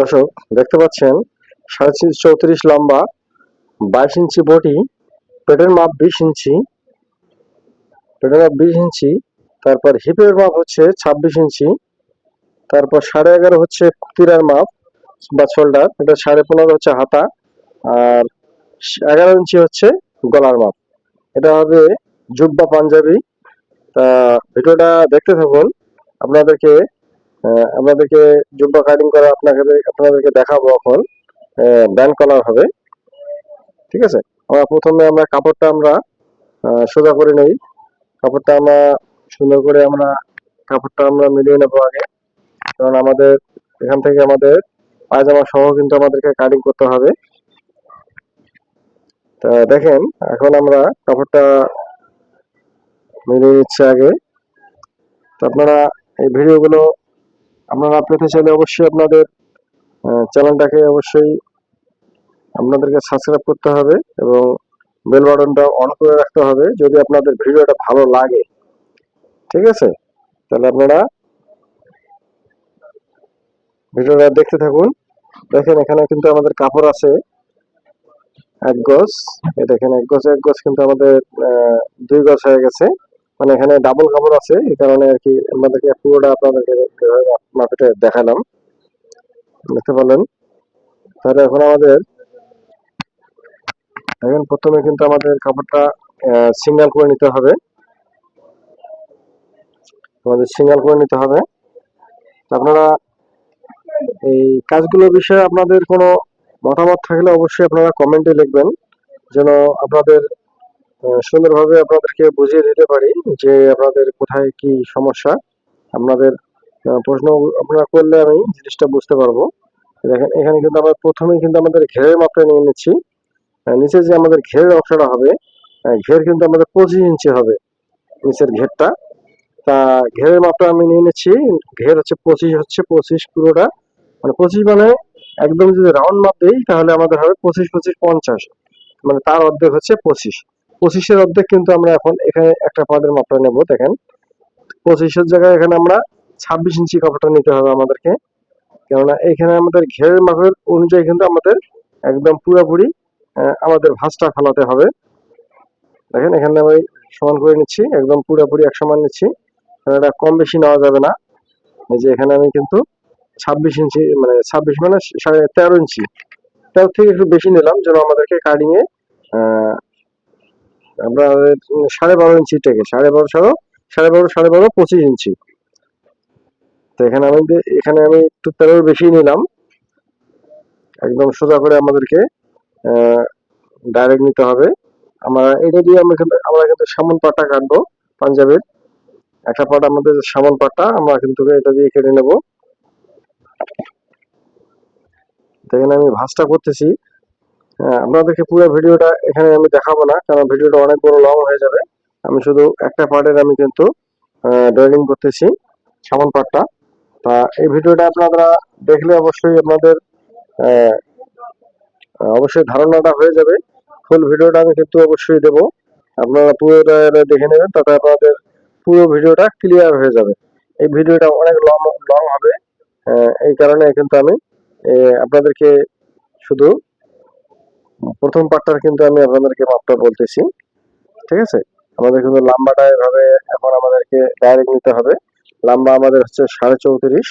দর্শক, দেখতে পাচ্ছেন, সাড়ে চৌত্রিশ লম্বা, বাইশ ইঞ্চি বটি, পেটের মাপ বিশ ইঞ্চি, পেটের মাপ বিশ ইঞ্চি, তারপর হিপের মাপ হচ্ছে ছাব্বিশ ইঞ্চি, তারপর সাড়ে এগারো হচ্ছে তিরার মাপ বা শোল্ডার, এটা সাড়ে পনেরো হচ্ছে হাতা, আর এগারো ইঞ্চি হচ্ছে গলার মাপ। এটা হবে জুব্বা পাঞ্জাবি। তা, ভিডিওটা দেখতে থাকুন। আপনাদেরকে আহ, আপনাদেরকে জুব্বা কাটিং করা আপনাকে আপনাদেরকে দেখাবো এখন। ব্যান্ড কলার হবে। ঠিক আছে? আমরা প্রথমে আমরা কাপড়টা আমরা সোজা করে নেই। কাপড়টা আমরা সুন্দর করে আমরা কাপড়টা আমরা মিলিয়ে নেব আগে। কারণ আমাদের এখান থেকে আমাদের পায়জামা সহ কিন্তু আমাদেরকে কাটিং করতে হবে। তা দেখেন এখন আমরা কাপড়টা মিলিয়ে নিচ্ছি আগে। তো আপনারা এই ভিডিওগুলো আপনারা পেতে চাইলে অবশ্যই আপনাদের চ্যানেলটাকে অবশ্যই আপনাদেরকে সাবস্ক্রাইব করতে হবে এবং বেল বাটনটা অন করে রাখতে হবে যদি আপনাদের ভিডিওটা ভালো লাগে। ঠিক আছে? তাহলে আপনারা ভিডিওটা দেখতে থাকুন। দেখেন এখানে কিন্তু আমাদের কাপড় আছে, এক গজ। দেখেন, এক গজ এক গজ কিন্তু আমাদের দুই গজ হয়ে গেছে। মানে এখানে ডাবল কাপড় আছে, এই কারণে আর কি আমাদেরকে পুরোটা আপনাদেরকে মার্কেটে দেখালাম। দেখতে পারলেন? তাহলে এখন আমাদের এখন প্রথমে কিন্তু আমাদের কাপড়টা সিঙ্গেল করে নিতে হবে। আমাদের সিঙ্গেল করে নিতে হবে। আপনারা এই কাজগুলোর বিষয়ে আপনাদের কোনো মতামত থাকলে অবশ্যই আপনারা কমেন্টে লিখবেন, যেন আপনাদের সুন্দরভাবে আপনাদেরকে বুঝিয়ে দিতে পারি যে আপনাদের কোথায় কি সমস্যা। আপনাদের প্রশ্ন আপনারা করলে আমি জিনিসটা বুঝতে পারব। দেখেন, এখানে কিন্তু আমরা প্রথমেই কিন্তু আমাদের ঘেরের মাপটা নিয়ে নিচ্ছি। নিচে যে আমাদের ঘেরের অংশটা হবে ঘের কিন্তু আমাদের পঁচিশ ইঞ্চি হবে নিচের ঘেরটা। তা ঘেরের মাপটা আমি নিয়ে নিচ্ছি। ঘের হচ্ছে পঁচিশ হচ্ছে পঁচিশ পুরোটা। মানে পঁচিশ মানে একদম যদি রাউন্ড মাপ দিই, তাহলে আমাদের হবে পঁচিশ পঁচিশ, পঞ্চাশ। মানে তার অর্ধেক হচ্ছে পঁচিশ। পঁচিশের অর্ধেক কিন্তু আমরা এখন এখানে একটা পার্টের মাপটা নেব দেখেন। পঁচিশের জায়গায় এখানে আমরা ছাব্বিশ ইঞ্চি কাপড়টা নিতে হবে আমাদেরকে। কেননা এখানে আমাদের ঘেরের মাপের অনুযায়ী কিন্তু আমাদের একদম পুরোপুরি আমাদের ভাঁজটা ফেলাতে হবে। দেখেন এখানে আমি সমান করে নিচ্ছি একদম পুরোপুরি এক সমান নিচ্ছি। এটা কম বেশি নেওয়া যাবে না। এই যে এখানে আমি কিন্তু ছাব্বিশ ইঞ্চি মানে ছাব্বিশ মানে সাড়ে তেরো ইঞ্চি। তেরো থেকে একটু বেশি নিলাম যেন আমাদেরকে কাটিং এ আহ, আমরা সাড়ে বারো ইঞ্চি থেকে, সাড়ে বারো, সাড়ে সাড়ে বারো সাড়ে বারো, পঁচিশ ইঞ্চি। তো এখানে আমি এখানে আমি একটু তেরোর বেশি নিলাম। একদম সোজা করে আমাদেরকে ডাইরেক্ট নিতে হবে। আমরা এটা দিয়ে আমরা কিন্তু আমরা কিন্তু সামন পাটটা কাটবো পাঞ্জাবের। একটা পাট আমাদের সামন পাটটা, আমরা কিন্তু এটা দিয়ে কেটে নেব। এখানে আমি ভাঁজটা করতেছি। আপনাদেরকে পুরো ভিডিওটা এখানে আমি দেখাবো না, কারণ ভিডিওটা অনেক বড় লং হয়ে যাবে। আমি শুধু একটা পার্টের আমি কিন্তু ড্রয়িং করতেছি, সামন পার্টটা তা এই ভিডিওটা আপনারা দেখলে অবশ্যই আপনাদের অবশ্যই ধারণাটা হয়ে যাবে। ফুল ভিডিওটা আমি কিন্তু অবশ্যই দেব। আপনারা পুরোটা দেখে নেবেন, তাতে আপনাদের পুরো ভিডিওটা ক্লিয়ার হয়ে যাবে। এই ভিডিওটা অনেক লং লং হবে। এই কারণে কিন্তু আমি আপনাদেরকে শুধু প্রথম পার্টটার কিন্তু আমি আপনাদেরকে মাপটা বলতেছি, ঠিক আছে? আমাদের কিন্তু লাম্বাটা এভাবে এখন আমাদেরকে ডাইরেক্ট নিতে হবে। লাম্বা আমাদের হচ্ছে সাড়ে চৌত্রিশ।